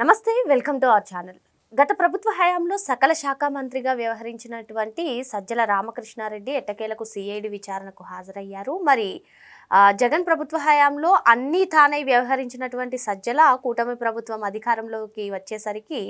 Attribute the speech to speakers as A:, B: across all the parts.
A: నమస్తే welcome to our channel. గత ప్రభుత్వ హయాంలో సకల శాఖ మంత్రిగా వ్యవహరించినటువంటి సజ్జల రామకృష్ణారెడ్డి ఎట్టకేలకు సిఐడి విచారణకు హాజరయ్యారు. మరి జగన్ ప్రభుత్వ హయాంలో అన్నీ తానై వ్యవహరించినటువంటి సజ్జల కూటమి ప్రభుత్వం అధికారంలోకి వచ్చేసరికి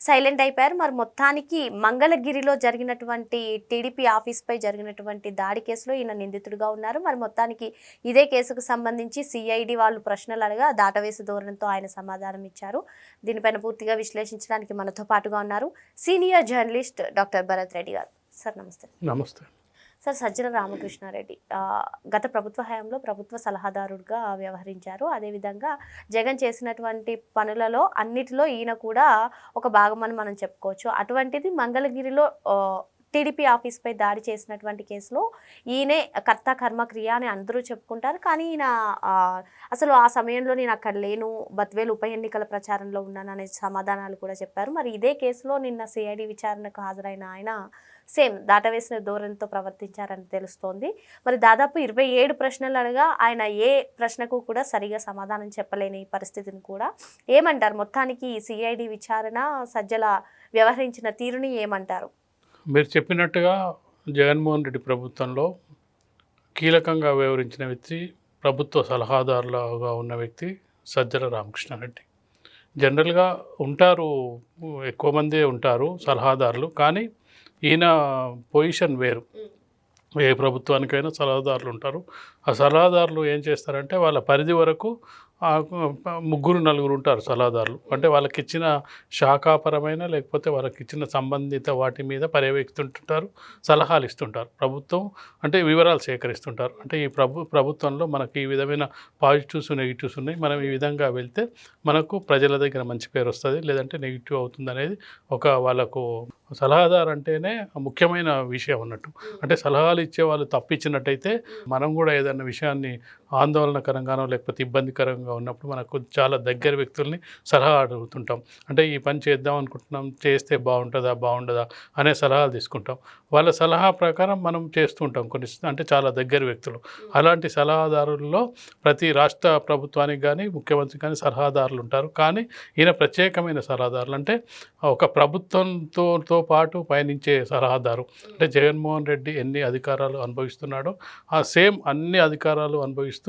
A: సైలెంట్ అయిపోయారు. మరి మొత్తానికి మంగళగిరిలో జరిగినటువంటి టీడీపీ ఆఫీస్పై జరిగినటువంటి దాడి కేసులో ఈయన నిందితుడిగా ఉన్నారు. మరి మొత్తానికి ఇదే కేసుకు సంబంధించి సిఐడి వాళ్ళు ప్రశ్నలు అడగా దాటవేసి ధోరణితో ఆయన సమాధానం ఇచ్చారు. దీనిపైన పూర్తిగా విశ్లేషించడానికి మనతో పాటుగా ఉన్నారు senior journalist doctor Bharat Reddy garu. Sir నమస్తే.
B: నమస్తే.
A: సార్ సజ్జల రామకృష్ణారెడ్డి. గత ప్రభుత్వ హయాంలో ప్రభుత్వ సలహాదారుడిగా వ్యవహరించారు. అదేవిధంగా జగన్ చేసినటువంటి పనులలో అన్నిటిలో ఈయన కూడా ఒక భాగమని మనం చెప్పుకోవచ్చు. అటువంటిది మంగళగిరిలో టీడీపీ ఆఫీస్పై దాడి చేసినటువంటి కేసులో ఈయనే కర్త కర్మక్రియ అని అందరూ చెప్పుకుంటారు. కానీ ఈయన అసలు ఆ సమయంలో నేను అక్కడ లేను బత్వేలు ఉప ఎన్నికల ప్రచారంలో ఉన్నాను అనే సమాధానాలు కూడా చెప్పారు. మరి ఇదే కేసులో నిన్న సిఐడి విచారణకు హాజరైన ఆయన సేమ్ దాటవేసిన ధోరణితో ప్రవర్తించారని తెలుస్తోంది. మరి దాదాపు ఇరవై ఏడు ప్రశ్నలు అనగా ఆయన ఏ ప్రశ్నకు కూడా సరిగా సమాధానం చెప్పలేని పరిస్థితిని కూడా ఏమంటారు? మొత్తానికి ఈ సిఐడి విచారణ సజ్జల వ్యవహరించిన తీరుని ఏమంటారు?
B: మీరు చెప్పినట్టుగా జగన్మోహన్ రెడ్డి ప్రభుత్వంలో కీలకంగా వ్యవహరించిన వ్యక్తి ప్రభుత్వ సలహాదారులుగా ఉన్న వ్యక్తి సజ్జల రామకృష్ణారెడ్డి. జనరల్గా ఉంటారు ఎక్కువ మందే ఉంటారు సలహాదారులు. కానీ ఈయన పొజిషన్ వేరు. ఏ ప్రభుత్వానికైనా సలహాదారులు ఉంటారు. ఆ సలహాదారులు ఏం చేస్తారంటే వాళ్ళ పరిధి వరకు ముగ్గురు నలుగురు ఉంటారు సలహాదారులు. అంటే వాళ్ళకి ఇచ్చిన శాఖాపరమైన లేకపోతే వాళ్ళకి ఇచ్చిన సంబంధిత వాటి మీద పర్యవేక్షిస్తుంటారు సలహాలు ఇస్తుంటారు. ప్రభుత్వం అంటే వివరాలు సేకరిస్తుంటారు. అంటే ఈ ప్రభు ప్రభుత్వంలో మనకి ఈ విధమైన పాజిటివ్స్ నెగిటివ్స్ ఉన్నాయి. మనం ఈ విధంగా వెళ్తే మనకు ప్రజల దగ్గర మంచి పేరు వస్తుంది. లేదంటే నెగిటివ్ అవుతుంది అనేది ఒక వాళ్ళకు సలహాదారు అంటేనే ముఖ్యమైన విషయం అన్నట్టు. అంటే సలహాలు ఇచ్చే వాళ్ళు తప్పించినట్టయితే మనం కూడా ఏదైనా విషయాన్ని ఆందోళనకరంగానో లేకపోతే ఇబ్బందికరంగా ఉన్నప్పుడు మనకు చాలా దగ్గర వ్యక్తుల్ని సలహా అడుగుతుంటాం. అంటే ఈ పని చేద్దాం అనుకుంటున్నాం చేస్తే బాగుంటుందా బాగుండదా అనే సలహాలు తీసుకుంటాం. వాళ్ళ సలహా ప్రకారం మనం చేస్తుంటాం కొన్ని అంటే చాలా దగ్గర వ్యక్తులు. అలాంటి సలహాదారుల్లో ప్రతి రాష్ట్ర ప్రభుత్వానికి కానీ ముఖ్యమంత్రికి కానీ సలహాదారులు ఉంటారు. కానీ ఈయన ప్రత్యేకమైన సలహాదారులు. అంటే ఒక ప్రభుత్వంతో పాటు పయనించే సలహాదారు. అంటే జగన్మోహన్ రెడ్డి ఎన్ని అధికారాలు అనుభవిస్తున్నాడో ఆ సేమ్ అన్ని అధికారాలు అనుభవిస్తూ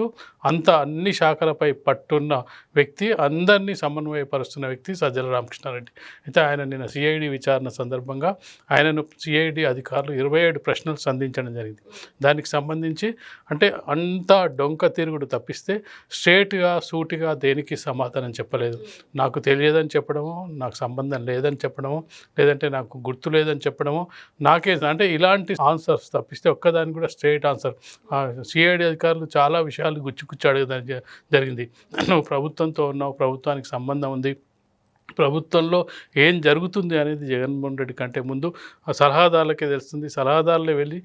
B: అంత అన్ని శాఖలపై పట్టున్న వ్యక్తి అందరినీ సమన్వయపరుస్తున్న వ్యక్తి సజ్జల రామకృష్ణారెడ్డి. అయితే ఆయన నిన్న సిఐడి విచారణ సందర్భంగా ఆయనను సిఐడి అధికారులు ఇరవై ఏడు ప్రశ్నలు సంధించడం జరిగింది. దానికి సంబంధించి అంటే అంతా డొంక తిరుగుడు తప్పిస్తే స్ట్రేట్గా సూటిగా దేనికి సమాధానం చెప్పలేదు. నాకు తెలియదని చెప్పడము నాకు సంబంధం లేదని చెప్పడము లేదంటే నాకు గుర్తు లేదని చెప్పడము నాకే అంటే ఇలాంటి ఆన్సర్స్ తప్పిస్తే ఒక్కదానికి కూడా స్ట్రేట్ ఆన్సర్. సిఐడి అధికారులు చాలా విషయాలు గుచ్చి గుచ్చి అడగడం జరిగింది. నువ్వు ప్రభుత్వంతో ఉన్నావు ప్రభుత్వానికి సంబంధం ఉంది. ప్రభుత్వంలో ఏం జరుగుతుంది అనేది జగన్మోహన్ రెడ్డి కంటే ముందు సలహాదారులకే తెలుస్తుంది. సలహాదారులే వెళ్ళి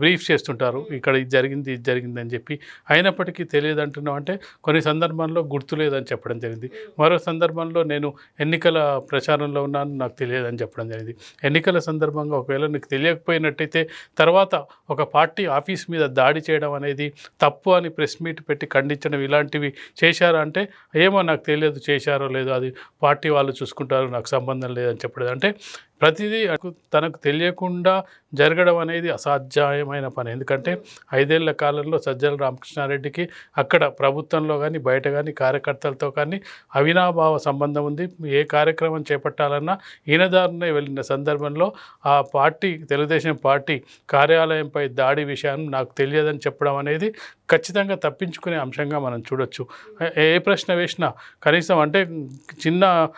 B: బ్రీఫ్ చేస్తుంటారు. ఇక్కడ ఇది జరిగింది ఇది జరిగింది అని చెప్పి అయినప్పటికీ తెలియదు అంటున్నాం అంటే కొన్ని సందర్భాల్లో గుర్తు లేదని చెప్పడం జరిగింది. మరో సందర్భంలో నేను ఎన్నికల ప్రచారంలో ఉన్నాను నాకు తెలియదని చెప్పడం జరిగింది. ఎన్నికల సందర్భంగా ఒకవేళ నీకు తెలియకపోయినట్టయితే తర్వాత ఒక పార్టీ ఆఫీస్ మీద దాడి చేయడం అనేది తప్పు అని ప్రెస్ మీట్ పెట్టి ఖండించడం ఇలాంటివి చేశారా అంటే ఏమో నాకు తెలియదు చేశారో లేదో అది పార్టీ వాళ్ళు చూసుకుంటారు నాకు సంబంధం లేదని చెప్పలేదు. అంటే ప్రతిదీ తనకు తెలియకుండా జరగడం అనేది అసాధ్యమైన పని. ఎందుకంటే ఐదేళ్ళ కాలంలో సజ్జల రామకృష్ణారెడ్డికి అక్కడ ప్రభుత్వంలో కానీ బయట కానీ కార్యకర్తలతో కానీ అవినాభావ సంబంధం ఉంది. ఏ కార్యక్రమం చేపట్టాలన్నా ఈయనదారునే వెళ్ళిన సందర్భంలో ఆ పార్టీ తెలుగుదేశం పార్టీ కార్యాలయంపై దాడి విషయం నాకు తెలియదని చెప్పడం అనేది ఖచ్చితంగా తప్పించుకునే అంశంగా మనం చూడొచ్చు. ఏ- ప్రశ్న వేసినా కనీసం అంటే చిన్న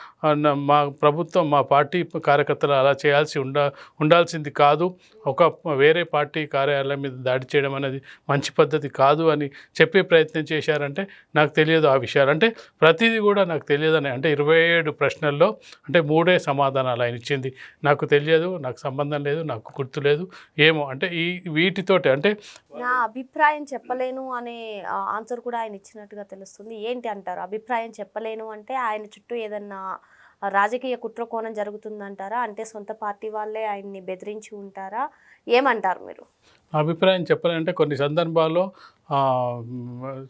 B: మా ప్రభుత్వం మా పార్టీ కార్యకర్తలు అలా చేయాల్సి ఉండ ఉండాల్సింది కాదు. ఒక వేరే పార్టీ కార్యాలయం మీద దాడి చేయడం అనేది మంచి పద్ధతి కాదు అని చెప్పే ప్రయత్నం చేశారంటే నాకు తెలియదు ఆ విషయాలు. అంటే ప్రతిదీ కూడా నాకు తెలియదని అంటే ఇరవై ఏడు ప్రశ్నల్లో అంటే మూడే సమాధానాలు ఆయన ఇచ్చింది. నాకు తెలియదు నాకు సంబంధం లేదు నాకు గుర్తు లేదు ఏమో. అంటే ఈ వీటితోటి అంటే
A: నా అభిప్రాయం చెప్పలేను అనే ఆన్సర్ కూడా ఆయన ఇచ్చినట్టుగా తెలుస్తుంది. ఏంటి అంటారు? అభిప్రాయం చెప్పలేను అంటే ఆయన చుట్టూ ఏదన్నా రాజకీయ కుట్ర కోణం జరుగుతుందంటారా? అంటే సొంత పార్టీ వాళ్ళే ఆయన్ని బెదిరించి ఉంటారా? ఏమంటారు మీరు?
B: అభిప్రాయం చెప్పాలంటే కొన్ని సందర్భాల్లో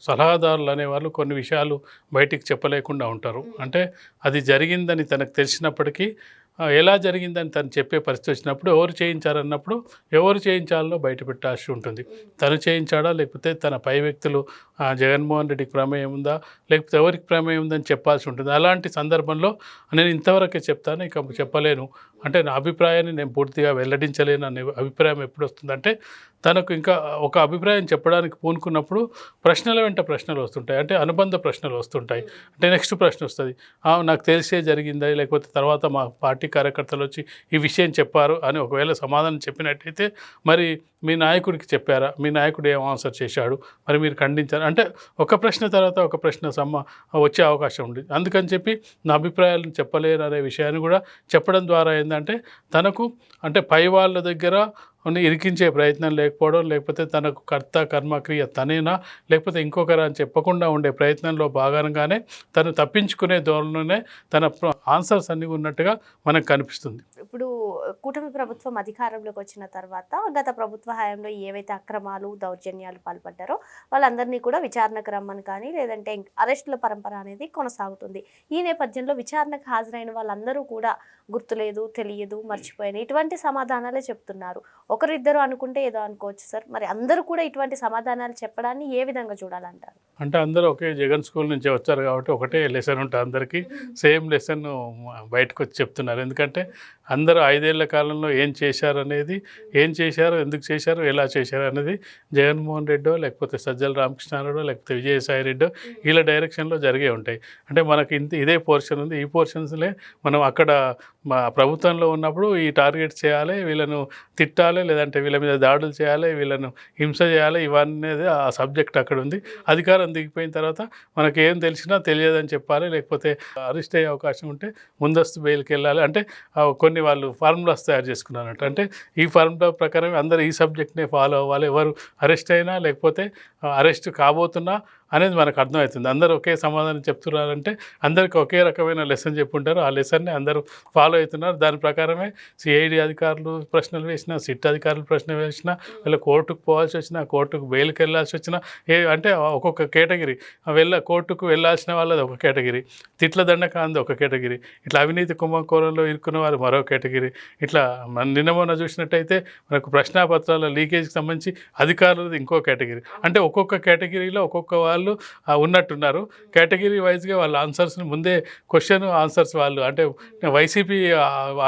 B: సలహాదారులు అనేవాళ్ళు కొన్ని విషయాలు బయటికి చెప్పలేకుండా ఉంటారు. అంటే అది జరిగిందని తనకు తెలిసినప్పటికీ ఎలా జరిగిందని తను చెప్పే పరిస్థితి వచ్చినప్పుడు ఎవరు చేయించారన్నప్పుడు ఎవరు చేయించాలో బయట పెట్టాల్సి ఉంటుంది. తను చేయించాడా? లేకపోతే తన పై వ్యక్తులు జగన్మోహన్ రెడ్డికి ప్రమేయం ఉందా? లేకపోతే ఎవరికి ప్రమేయం ఉందని చెప్పాల్సి ఉంటుంది. అలాంటి సందర్భంలో నేను ఇంతవరకే చెప్తాను ఇక చెప్పలేను. అంటే నా అభిప్రాయాన్ని నేను పూర్తిగా వెల్లడించలేను అనే అభిప్రాయం ఎప్పుడు వస్తుందంటే తనకు ఇంకా ఒక అభిప్రాయం చెప్పడానికి పూనుకున్నప్పుడు ప్రశ్నల వెంట ప్రశ్నలు వస్తుంటాయి. అంటే అనుబంధ ప్రశ్నలు వస్తుంటాయి. అంటే నెక్స్ట్ ప్రశ్న వస్తుంది. "ఆ, నాకు తెలిసే జరిగిందా? లేకపోతే తర్వాత మా పార్టీ కార్యకర్తలు వచ్చి ఈ విషయం చెప్పారు అని ఒకవేళ సమాధానం చెప్పినట్టయితే మరి మీ నాయకుడికి చెప్పారా? మీ నాయకుడు ఏం ఆన్సర్ చేశాడు? మరి మీరు ఖండించారు? అంటే ఒక ప్రశ్న తర్వాత ఒక ప్రశ్న సమ్మ వచ్చే అవకాశం ఉంది. అందుకని చెప్పి నా అభిప్రాయాలను చెప్పలేరు అనే విషయాన్ని కూడా చెప్పడం ద్వారా ఏంటంటే తనకు అంటే పై వాళ్ళ దగ్గర ఇరికించే ప్రయత్నం లేకపోవడం లేకపోతే తనకు కర్త కర్మక్రియ తనేనా? లేకపోతే ఇంకొకరా అని చెప్పకుండా ఉండే ప్రయత్నంలో భాగంగానే తను తప్పించుకునే ధోరణిలోనే తన ఆన్సర్స్ అన్నీ ఉన్నట్టుగా మనకు కనిపిస్తుంది.
A: ఇప్పుడు కూటమి ప్రభుత్వం అధికారంలోకి వచ్చిన తర్వాత గత ప్రభుత్వ హయాంలో ఏవైతే అక్రమాలు దౌర్జన్యాలు పాల్పడ్డారో వాళ్ళందరినీ కూడా విచారణకు రమ్మని కానీ లేదంటే అరెస్టుల పరంపర అనేది కొనసాగుతుంది. ఈ నేపథ్యంలో విచారణకు హాజరైన వాళ్ళందరూ కూడా గుర్తులేదు తెలియదు మర్చిపోయాను ఇటువంటి సమాధానాలే చెప్తున్నారు. ఒకరిద్దరు అనుకుంటే ఏదో అనుకోవచ్చు సార్. మరి అందరూ కూడా ఇటువంటి సమాధానాలు చెప్పడాన్ని ఏ విధంగా చూడాలంటారు?
B: అంటే అందరూ ఒకే జగన్ స్కూల్ నుంచి వచ్చారు కాబట్టి ఒకటే లెసన్ ఉంటుంది అందరికీ. సేమ్ లెసన్ బయటకు వచ్చి చెప్తున్నారు. ఎందుకంటే అందరూ ఐదేళ్ళ కాలంలో ఏం చేశారు అనేది ఏం చేశారు ఎందుకు చేశారు ఎలా చేశారు అనేది జగన్మోహన్ రెడ్డో లేకపోతే సజ్జల రామకృష్ణారెడ్డో లేకపోతే విజయసాయి రెడ్డో వీళ్ళ డైరెక్షన్లో జరిగే ఉంటాయి. అంటే మనకి ఇంత ఇదే పోర్షన్ ఉంది. ఈ పోర్షన్స్లే మనం అక్కడ మా ప్రభుత్వంలో ఉన్నప్పుడు ఈ టార్గెట్ చేయాలి వీళ్ళను తిట్టాలి లేదంటే వీళ్ళ మీద దాడులు చేయాలి వీళ్ళను హింస చేయాలి ఇవన్నీ ఆ సబ్జెక్ట్ అక్కడ ఉంది. అధికారం దిగిపోయిన తర్వాత మనకి ఏం తెలిసినా తెలియదని చెప్పాలి లేకపోతే అరెస్ట్ అయ్యే అవకాశం ఉంటే ముందస్తు బెయిల్కి వెళ్ళాలి అంటే కొన్ని వాళ్ళు ఫార్ములాస్ తయారు చేసుకున్నారంట అంటే ఈ ఫార్ములా ప్రకారం అందరూ ఈ సబ్జెక్ట్నే ఫాలో అవ్వాలి. ఎవరు అరెస్ట్ అయినా లేకపోతే అరెస్ట్ కాబోతున్నా అనేది మనకు అర్థమవుతుంది. అందరూ ఒకే సమాధానం చెప్తున్నారంటే అందరికీ ఒకే రకమైన లెసన్ చెప్పుంటారు. ఆ లెసన్ని అందరూ ఫాలో అవుతున్నారు. దాని ప్రకారమే సిఐడి అధికారులు ప్రశ్నలు వేసినా సిట్ అధికారులు ప్రశ్నలు వేసినా వీళ్ళు కోర్టుకు పోవాల్సి వచ్చినా కోర్టుకు బెయిల్కి వెళ్ళాల్సి వచ్చినా ఏ అంటే ఒక్కొక్క కేటగిరీ వెళ్ళ కోర్టుకు వెళ్ళాల్సిన వాళ్ళది ఒక కేటగిరీ తిట్ల దండకాంది ఒక కేటగిరీ ఇట్లా అవినీతి కుంభకోణంలో ఇరుక్కున్న వారు మరో కేటగిరీ ఇట్లా నిన్న మొన్న చూసినట్టయితే మనకు ప్రశ్నాపత్రాల లీకేజ్కి సంబంధించి అధికారులది ఇంకో కేటగిరీ అంటే ఒక్కొక్క కేటగిరీలో ఒక్కొక్క వాళ్ళు ఉన్నట్టున్నారు. కేటగిరీ వైజ్గా వాళ్ళ ఆన్సర్స్ని ముందే క్వశ్చన్ ఆన్సర్స్ వాళ్ళు అంటే వైసీపీ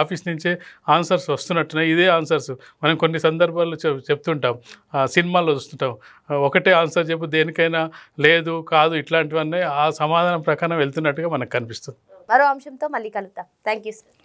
B: ఆఫీస్ నుంచే ఆన్సర్స్ వస్తున్నట్టున్నాయి. ఇదే ఆన్సర్స్ మనం కొన్ని సందర్భాల్లో చెప్ చెప్తుంటాం. సినిమాల్లో చూస్తుంటాం. ఒకటే ఆన్సర్ చెప్పు దేనికైనా లేదు కాదు ఇట్లాంటివన్నీ ఆ సమాధానం ప్రకారం వెళ్తున్నట్టుగా మనకు కనిపిస్తుంది.
A: మరో అంశంతో మళ్ళీ కలుద్దాం. Thank you sir.